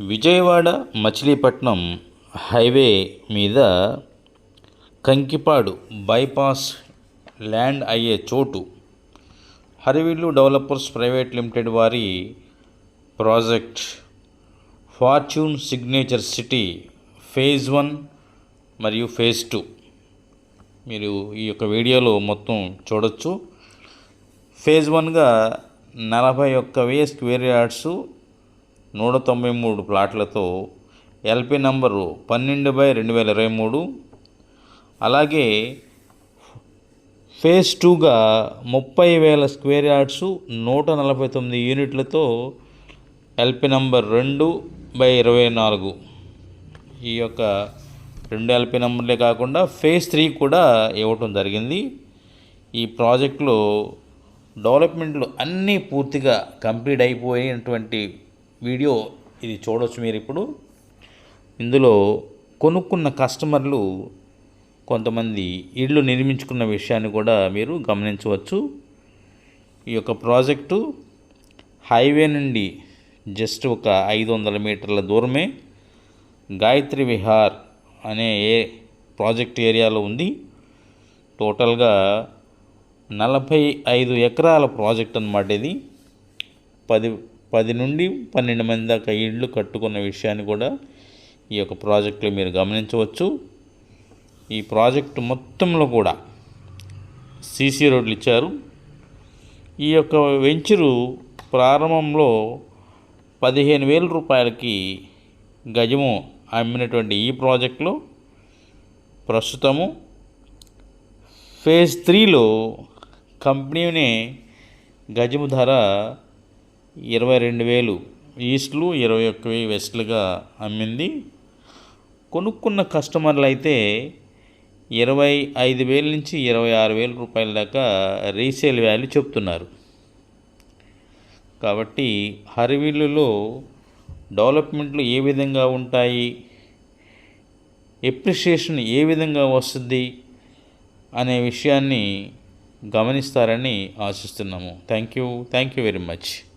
Vijayawada Machilipatnam highway మీద Kankipadu bypass land అయ్యే చోటు. హరివిల్లు డెవలపర్స్ ప్రైవేట్ లిమిటెడ్ వారి project fortune signature city phase one మరియు ఫేజ్ టూ. మీరు ఈ యొక్క వీడియోలో మొత్తం చూడొచ్చు. ఫేజ్ వన్గా నలభై ఒక్క వెయ్యి స్క్వేర్ యార్డ్స్ నూట తొంభై మూడు ప్లాట్లతో ఎల్పి నంబరు పన్నెండు బై రెండు వేల ఇరవై మూడు. అలాగే ఫేజ్ టూగా ముప్పై వేల స్క్వేర్ యార్డ్స్ నూట నలభై తొమ్మిది యూనిట్లతో ఎల్పి నంబర్ రెండు బై ఇరవై నాలుగు. ఈ యొక్క రెండు ఎల్పి నంబర్లే కాకుండా ఫేజ్ త్రీ కూడా ఇవ్వటం జరిగింది. ఈ ప్రాజెక్టులో డెవలప్మెంట్లు అన్నీ పూర్తిగా కంప్లీట్ అయిపోయినటువంటి వీడియో ఇది చూడవచ్చు మీరు ఇప్పుడు. ఇందులో కొనుక్కున్న కస్టమర్లు కొంతమంది ఇళ్ళు నిర్మించుకున్న విషయాన్ని కూడా మీరు గమనించవచ్చు. ఈ యొక్క ప్రాజెక్టు హైవే నుండి జస్ట్ ఒక ఐదు వందల మీటర్ల దూరమే గాయత్రి విహార్ అనే ఏ ప్రాజెక్ట్ ఏరియాలో ఉంది. టోటల్గా నలభై ఐదు ఎకరాల ప్రాజెక్ట్ అన్నమాట ఇది. పది పది నుండి పన్నెండు మంది దాకా ఇళ్ళు కట్టుకున్న విషయాన్ని కూడా ఈ యొక్క ప్రాజెక్టులో మీరు గమనించవచ్చు. ఈ ప్రాజెక్టు మొత్తంలో కూడా సీసీ రోడ్లు ఇచ్చారు. ఈ యొక్క వెంచరు ప్రారంభంలో పదిహేను వేల రూపాయలకి గజము అమ్మినటువంటి ఈ ప్రాజెక్టులో ప్రస్తుతము ఫేజ్ త్రీలో కంపెనీనే గజము ధర ఇరవై రెండు వేలు. ఈస్ట్లు ఇరవై ఒక్క వెయ్యి వెస్ట్లుగా అమ్మింది. కొనుక్కున్న కస్టమర్లు అయితే ఇరవై ఐదు వేల నుంచి ఇరవై ఆరు వేల రూపాయల దాకా రీసేల్ వాల్యూ చెప్తున్నారు. కాబట్టి హరివిల్లులో డెవలప్మెంట్లు ఏ విధంగా ఉంటాయి? ఎప్రిషియేషన్ ఏ విధంగా వస్తుంది? అనే విషయాన్ని గమనిస్తారని ఆశిస్తున్నాము. Thank you. Thank you very much.